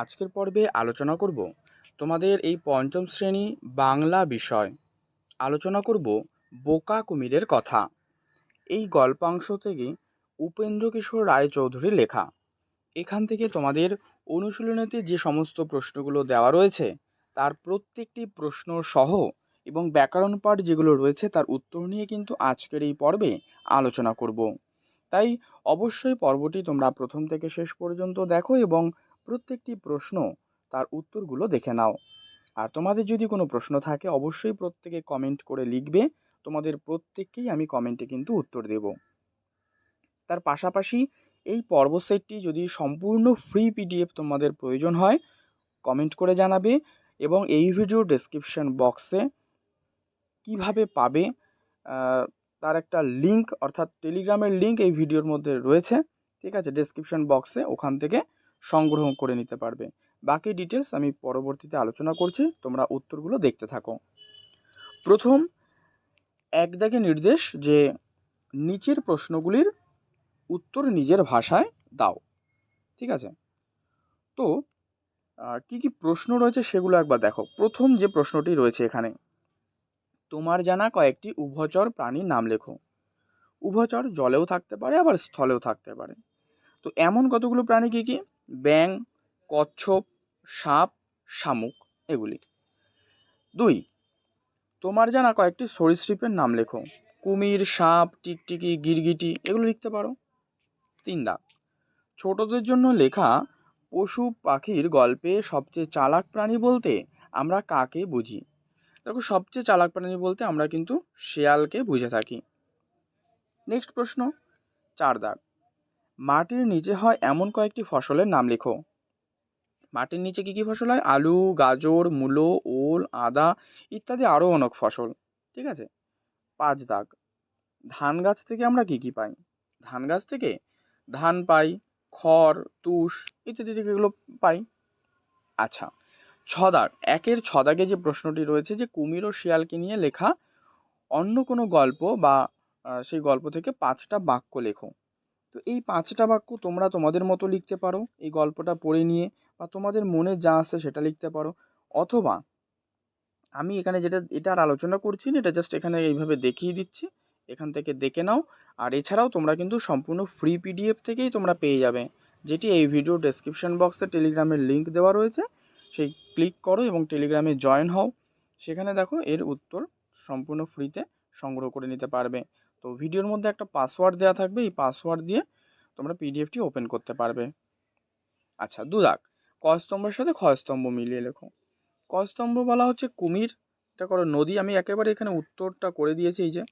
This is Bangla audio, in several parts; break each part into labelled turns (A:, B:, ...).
A: আজকের পর্বে আলোচনা করব তোমাদের এই পঞ্চম শ্রেণি বাংলা বিষয়। আলোচনা করব বোকা কুমিরের কথা। এই গল্পাংশ থেকে উপেন্দ্র কিশোর রায়চৌধুরীর লেখা। এখান থেকে তোমাদের অনুশীলনীতে যে সমস্ত প্রশ্নগুলো দেওয়া রয়েছে, তার প্রত্যেকটি প্রশ্ন সহ এবং ব্যাকরণ পাঠ যেগুলো রয়েছে, তার উত্তর নিয়ে কিন্তু আজকের এই পর্বে আলোচনা করব। তাই অবশ্যই পর্বটি তোমরা প্রথম থেকে শেষ পর্যন্ত দেখো এবং প্রত্যেকটি প্রশ্ন তার উত্তরগুলো দেখে নাও। আর তোমাদের যদি কোনো প্রশ্ন থাকে, অবশ্যই প্রত্যেকে কমেন্ট করে লিখবে। তোমাদের প্রত্যেককেই আমি কমেন্টে কিন্তু উত্তর দেব। তার পাশাপাশি এই পর্ব সেটটি যদি সম্পূর্ণ ফ্রি পিডিএফ তোমাদের প্রয়োজন হয় কমেন্ট করে জানাবে এবং এই ভিডিও ডেসক্রিপশন বক্সে কীভাবে পাবে তার একটা লিংক অর্থাৎ টেলিগ্রামের লিংক এই ভিডিওর মধ্যে রয়েছে। ঠিক আছে ডেসক্রিপশন বক্সে ওখান থেকে সংগ্রহ করে নিতে পারবে। বাকি ডিটেলস আমি পরবর্তীতে আলোচনা করছি, তোমরা উত্তরগুলো দেখতে থাকো। প্রথম, এক দাগে নির্দেশ যে নিচের প্রশ্নগুলির উত্তর নিজের ভাষায় দাও। ঠিক আছে? তো কি কি প্রশ্ন রয়েছে সেগুলো একবার দেখো। প্রথম যে প্রশ্নটি রয়েছে এখানে, তোমার জানা কয়েকটি উভচর প্রাণীর নাম লেখো। উভচর জলেও থাকতে পারে, আবার স্থলেও থাকতে পারে। তো এমন কতগুলো প্রাণী কি কি? ব্যাং কচ্ছপ, সাপ, শামুক এগুলি। দুই, তোমার জানা কয়েকটি সরীসৃপের নাম লেখো। কুমির, সাপ, টিকটিকি, গিরগিটি এগুলো লিখতে পারো। তিন দাগ ছোটদের জন্য লেখা পশু পাখির গল্পে সবচেয়ে চালাক প্রাণী বলতে আমরা কাকে বুঝি? দেখো, সবচেয়ে চালাক প্রাণী বলতে আমরা কিন্তু শেয়ালকে বুঝে থাকি। নেক্সট প্রশ্ন, চার দাগ মাটির নিচে হয় এমন কয়েকটি ফসলের নাম লেখো। মাটির নিচে কী কী ফসল হয়? আলু, গাজর, মূলো, ওল, আদা ইত্যাদি আরও অনেক ফসল, ঠিক আছে? পাঁচ দাগ। ধান গাছ থেকে আমরা কী কী পাই? ধান গাছ থেকে ধান পাই, খড়, তুষ ইত্যাদি থেকে এগুলো পাই। আচ্ছা ছদাগ একের ছ দাগে যে প্রশ্নটি রয়েছে যে কুমির ও শিয়ালকে নিয়ে লেখা অন্য কোনো গল্প বা সেই গল্প থেকে পাঁচটা বাক্য লেখো। তো এই পাঁচটা বাক্য তোমরা তোমাদের মতো লিখতে পারো, এই গল্পটা পড়ে নিয়ে বা তোমাদের মনে যা আসে সেটা লিখতে পারো। অথবা আমি এখানে যেটা, এটা আর আলোচনা করছি না, এটা জাস্ট এখানে এইভাবে দেখিয়ে দিচ্ছি। এখান থেকে দেখে নাও। আর এছাড়াও তোমরা কিন্তু সম্পূর্ণ ফ্রি পিডিএফ থেকেই তোমরা পেয়ে যাবে, যেটি এই ভিডিও ডেসক্রিপশন বক্সে টেলিগ্রামের লিঙ্ক দেওয়া রয়েছে। সেই ক্লিক করো এবং টেলিগ্রামে জয়েন হও। সেখানে দেখো এর উত্তর সম্পূর্ণ ফ্রিতে সংগ্রহ করে নিতে পারবে। তো ভিডিওর মধ্যে একটা পাসওয়ার্ড দেওয়া থাকবে। এই পাসওয়ার্ড দিয়ে তোমরা পিডিএফটি ওপেন করতে পারবে। আচ্ছা দু দাগ ক স্তম্ভের সাথে খ স্তম্ভ মিলিয়ে লেখো। ক স্তম্ভ বলা হচ্ছে কুমির। এটা করো, নদী। আমি একেবারে এখানে উত্তরটা করে দিয়েছি, এই যে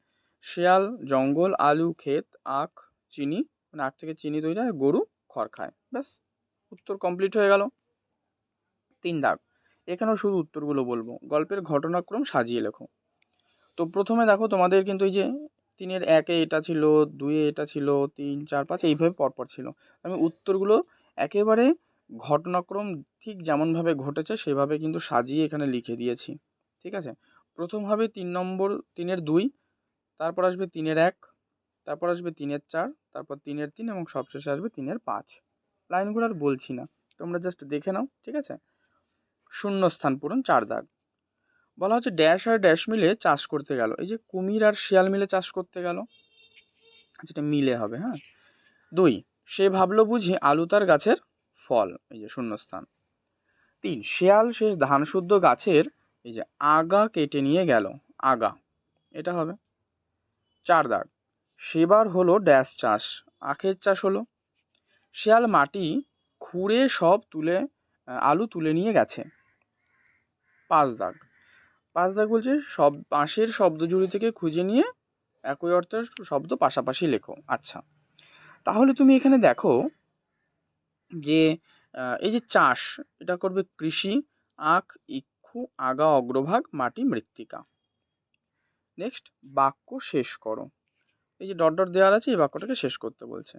A: শেয়াল, জঙ্গল, আলু, ক্ষেত, আখ, চিনি মানে আখ থেকে চিনি তৈরি হয় গরু খড় খায় ব্যাস, উত্তর কমপ্লিট হয়ে গেল। তিন দাগ, এখানেও শুধু উত্তরগুলো বলব। গল্পের ঘটনাক্রম সাজিয়ে লেখো। তো প্রথমে দেখো তোমাদের কিন্তু এই যে তিনের একে এটা ছিল, দুয়ে এটা ছিল, তিন, চার, পাঁচ, এইভাবে পরপর ছিল। আমি উত্তরগুলো একেবারে ঘটনাক্রম ঠিক যেমনভাবে ঘটেছে সেভাবে কিন্তু সাজিয়ে এখানে লিখে দিয়েছি। ঠিক আছে? প্রথম হবে তিন নম্বর, তিনের দুই, তারপর আসবে তিনের এক, তারপর আসবে তিনের চার, তারপর তিনের তিন এবং সবশেষে আসবে তিনের পাঁচ। লাইনগুলো আর বলছি না। তোমরা জাস্ট দেখে নাও, ঠিক আছে? শূন্য স্থান পূরণ, চার দাগ। বলা হচ্ছে ড্যাশ আর ড্যাশ মিলে চাষ করতে গেল। এই যে কুমির আর শিয়াল মিলে চাষ করতে গেল, যেটা মিলে হবে হ্যাঁ? দুই, সে ভাবলো বুঝি আলু তার গাছের ফল, এই যে শূন্যস্থান। তিন, শেয়াল শেষ ধান শুদ্ধ গাছের, এই যে আগা কেটে নিয়ে গেল, আগা, এটা হবে। চার দাগ, সেবার হলো ড্যাশ চাষ, আখের চাষ হলো। শেয়াল মাটি খুঁড়ে সব তুলে আলু তুলে নিয়ে গেছে। পাঁচ দাগ পাঁচ দাগ বলছে, সব পাশের শব্দজুড়ি থেকে খুঁজে নিয়ে একই অর্থের শব্দ পাশাপাশি লেখো। আচ্ছা তাহলে তুমি এখানে দেখো যে এই যে চাষ, এটা করবে কৃষি, আখ, ইক্ষু, আগা, অগ্রভাগ, মাটি, মৃত্তিকা। নেক্সট বাক্য শেষ করো। এই যে ডট ডট দেওয়ার আছে, এই বাক্যটাকে শেষ করতে বলছে।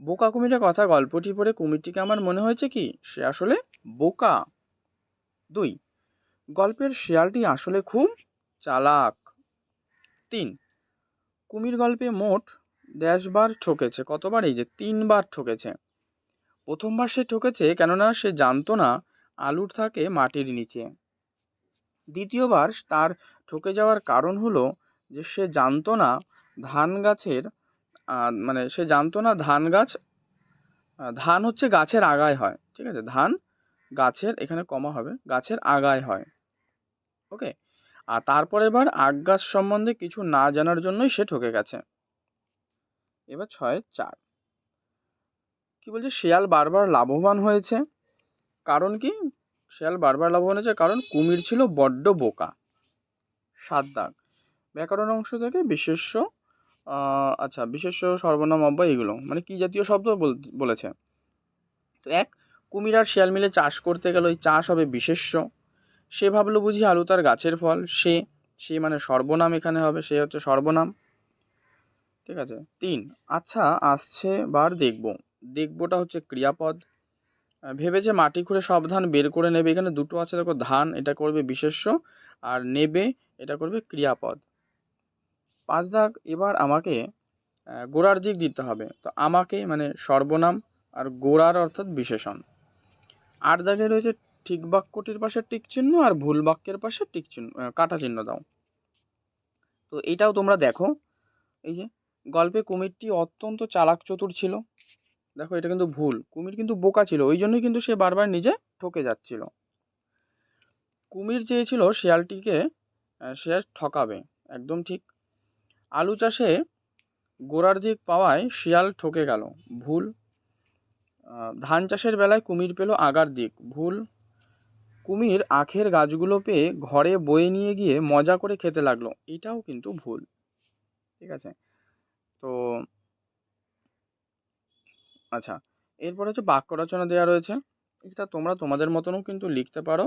A: বোকা কুমিরের কথা গল্পটি পড়ে কুমিরটিকে আমার মনে হয়েছে কি? সে আসলে বোকা। দুই গল্পের শেয়ালটি আসলে খুব চালাক। তিন, কুমির গল্পে মোট ড্যাশবার ঠকেছে। কতবার? এই যে তিনবার ঠকেছে। প্রথমবার সে ঠকেছে কেননা সে জানতো না আলুর থাকে মাটির নিচে। দ্বিতীয়বার তার ঠকে যাওয়ার কারণ হলো যে সে জানতো না ধান গাছের মানে সে জানতো না ধান গাছ ধান হচ্ছে গাছের আগায় হয়। ঠিক আছে? ধান গাছের এখানে কমা হবে, গাছের আগায় হয়। ওকে? আর তারপর এবার আগ গাছ সম্বন্ধে কিছু না জানার জন্যই সে ঠকে গেছে। এবার ছয় চার। কি বলছে? শেয়াল বারবার লাভবান হয়েছে। কারণ কি? শেয়াল বারবার লাভবান হয়েছে কারণ কুমির ছিল বড্ড বোকা। সাত দাগ। ব্যাকরণ অংশ থেকে বিশেষ্য আচ্ছা বিশেষ্য, সর্বনাম, অব্যয় এগুলো। মানে কি জাতীয় শব্দ বল- বলেছে? তো এক, কুমির আর শিয়াল মিলে চাষ করতে গেল। ওই চাষ হবে বিশেষ্য। সে ভাবলো বুঝি আলু তার গাছের ফল। সে সে মানে সর্বনাম এখানে হবে, সে হচ্ছে সর্বনাম। ঠিক আছে। তিন আচ্ছা আসছে বার দেখব। দেখবোটা হচ্ছে ক্রিয়াপদ। ভেবেছে মাটি খুঁড়ে সব ধান বের করে নেবে। এখানে দুটো আছে, দেখো, ধান, এটা করবে বিশেষ্য, আর নেবে, এটা করবে ক্রিয়াপদ। পাঁচ দাগ, এবার আমাকে গোড়ার দিক দিতে হবে। তো আমাকে মানে সর্বনাম আর গোড়ার অর্থাৎ বিশেষণ। আট দাগে রয়েছে ঠিক বাক্যটির পাশে টিক চিহ্ন আর ভুল বাক্যের পাশে টিক চিহ্ন কাটা চিহ্ন দাও। তো এটাও তোমরা দেখো। এই যে, গল্পে কুমিরটি অত্যন্ত চালাক চতুর ছিল। দেখো, এটা কিন্তু ভুল। কুমির কিন্তু বোকা ছিল, ওই জন্যই কিন্তু সে বারবার নিজে ঠকে যাচ্ছিল। কুমির চেয়েছিল শিয়ালটিকে সে ঠকাবে, একদম ঠিক। আলু চাষে গোড়ার দিক পাওয়ায় শিয়াল ঠকে গেল, ভুল। ধান চাষের বেলায় কুমির পেল আগার দিক, ভুল। কুমির আখের গাছগুলো পেয়ে ঘরে বয়ে নিয়ে গিয়ে মজা করে খেতে লাগল। এটাও কিন্তু ভুল। ঠিক আছে? তো আচ্ছা এরপর হচ্ছে বাক্য রচনা দেওয়া রয়েছে। এটা তোমরা তোমাদের মতনও কিন্তু লিখতে পারো।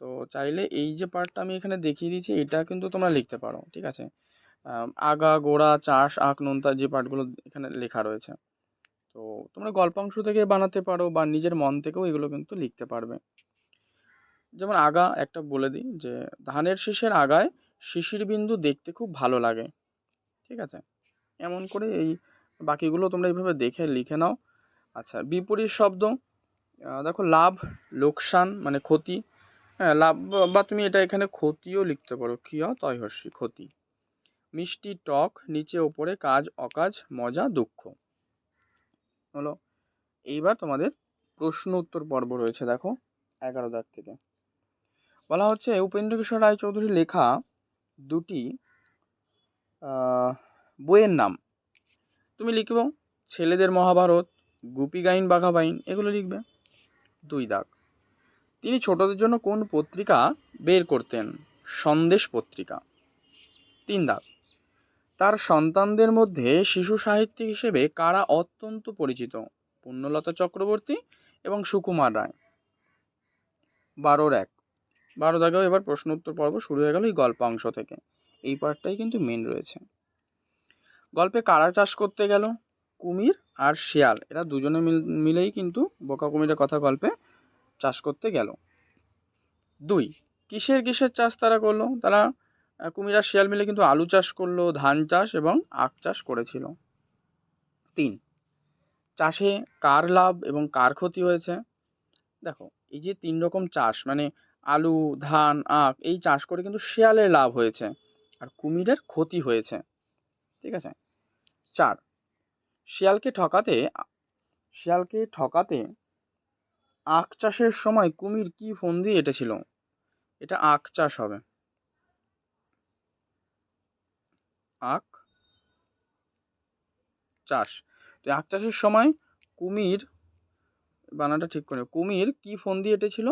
A: তো চাইলে এই যে পার্টটা আমি এখানে দেখিয়ে দিয়েছি এটা কিন্তু তোমরা লিখতে পারো। ঠিক আছে? আগা, গোড়া, চাষ আঁক নোনতা যে পার্টগুলো এখানে লেখা রয়েছে। তো তোমরা গল্পাংশ থেকে বানাতে পারো বা নিজের মন থেকেও এগুলো কিন্তু লিখতে পারবে। যেমন আগা একটা বলে দিই যে, ধানের শীষের আগায় শিশির বিন্দু দেখতে খুব ভালো লাগে। ঠিক আছে? এমন করে এই বাকিগুলো তোমরা এইভাবে দেখে লিখে নাও। আচ্ছা বিপরীত শব্দ দেখো লাভ, লোকসান মানে ক্ষতি। হ্যাঁ লাভ বা- তুমি এটা এখানে ক্ষতিও লিখতে পারো। ক্ষিয় তয়হর্ষি ক্ষতি। মিষ্টি, টক, নিচে ওপরে কাজ, অকাজ, মজা, দুঃখ। হলো, এইবার তোমাদের প্রশ্ন উত্তর পর্ব রয়েছে দেখো, এগারো দাগ থেকে। বলা হচ্ছে উপেন্দ্র কিশোর লেখা দুটি বইয়ের নাম। তুমি লিখব, ছেলেদের মহাভারত, গুপি গাইন, বাঘা বাইন, এগুলো লিখবে। দুই দাগ। তিনি ছোটদের জন্য কোন পত্রিকা বের করতেন? সন্দেশ পত্রিকা। তিন দাগ। তার সন্তানদের মধ্যে শিশু সাহিত্যিক হিসেবে কারা অত্যন্ত পরিচিত? পুণ্যলতা চক্রবর্তী এবং সুকুমার রায়। বারোর এক। বারো দাগেও এবার প্রশ্ন উত্তর পর্ব শুরু হয়ে গেল এই গল্প অংশ থেকে। এই পার্টটাই কিন্তু মেন রয়েছে। গল্পে কারা চাষ করতে গেল? কুমির আর শিয়াল, এরা দুজনে মিল, মিলেই কিন্তু বোকা কুমিরের কথা গল্পে চাষ করতে গেল। দুই, কিসের কিসের চাষ তারা করল? তারা কুমির আর শিয়াল মিলে কিন্তু আলু চাষ করল, ধান চাষ এবং আখ চাষ করেছিল। তিন, চাষে কার লাভ এবং কার ক্ষতি হয়েছে? দেখো, এই যে তিন রকম চাষ মানে আলু, ধান, আখ এই চাষ করে কিন্তু শিয়ালের লাভ হয়েছে আর কুমিরের ক্ষতি হয়েছে। ঠিক আছে? চার, শিয়ালকে ঠকাতে শিয়ালকে ঠকাতে আখ চাষের সময় কুমির কি ফন্দি এঁটেছিল? এটা আখ চাষ হবে। আখ চাষ। তো আখ চাষের সময় কুমির বানাটা ঠিক করে কুমির কি ফন্দি এঁটেছিল?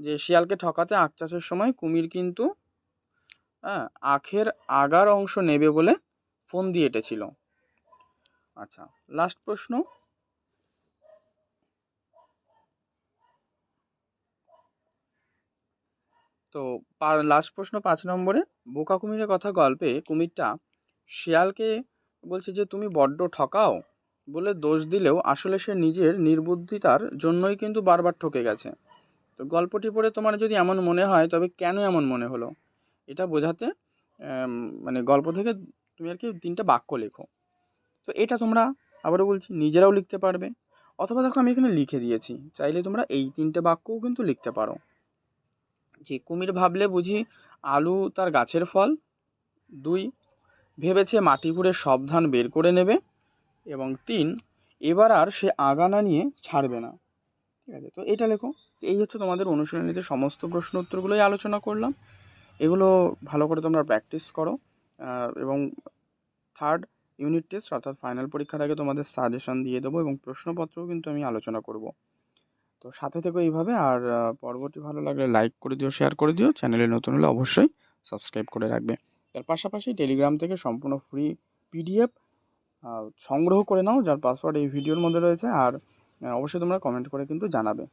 A: যে শিয়ালকে ঠকাতে আখ চাষের সময় কুমির কিন্তু হ্যাঁ আখের আগার অংশ নেবে বলে ফোন দিয়ে এঁটেছিল। আচ্ছা লাস্ট প্রশ্ন। তো লাস্ট প্রশ্ন পাঁচ নম্বরে, বোকা কুমিরের কথা গল্পে কুমিরটা শিয়ালকে বলছে যে, তুমি বড্ড ঠকাও বলে দোষ দিলেও আসলে সে নিজের নির্বুদ্ধিতার জন্যই কিন্তু বারবার ঠকে গেছে। তো গল্পটি পড়ে তোমার যদি এমন মনে হয়, তবে কেন এমন মনে হলো? এটা বোঝাতে মানে গল্প থেকে তুমি আর কি তিনটা বাক্য লেখো। তো এটা তোমরা, আবারও বলছি, নিজেরাও লিখতে পারবে। অথবা দেখো আমি এখানে লিখে দিয়েছি। চাইলে তোমরা এই তিনটে বাক্যও কিন্তু লিখতে পারো। যে কুমির ভাবলে বুঝি আলু তার গাছের ফল। দুই, ভেবেছে মাটি খুঁড়ে সব ধান বের করে নেবে। এবং তিন, এবার আর সে আগানা নিয়ে ছাড়বে না। ঠিক আছে? তো এটা লেখো। এই হচ্ছে তোমাদের অনুশীলনীতে সমস্ত প্রশ্ন উত্তরগুলোই আলোচনা করলাম। এগুলো ভালো করে তোমরা প্র্যাকটিস করো। এবং থার্ড ইউনিট টেস্ট অর্থাৎ ফাইনাল পরীক্ষার আগে তোমাদের সাজেশন দিয়ে দেবো এবং প্রশ্নপত্রও কিন্তু আমি আলোচনা করব। তো সাথে থেকো এইভাবে, আর পরবর্তী ভালো লাগলে লাইক করে দিও শেয়ার করে দিও। চ্যানেলে নতুন হলে অবশ্যই সাবস্ক্রাইব করে রাখবে। তার পাশাপাশি টেলিগ্রাম থেকে সম্পূর্ণ ফ্রি পিডিএফ সংগ্রহ করে নাও, যার পাসওয়ার্ড এই ভিডিওর মধ্যে রয়েছে। আর অবশ্যই তোমরা কমেন্ট করে কিন্তু জানাবে।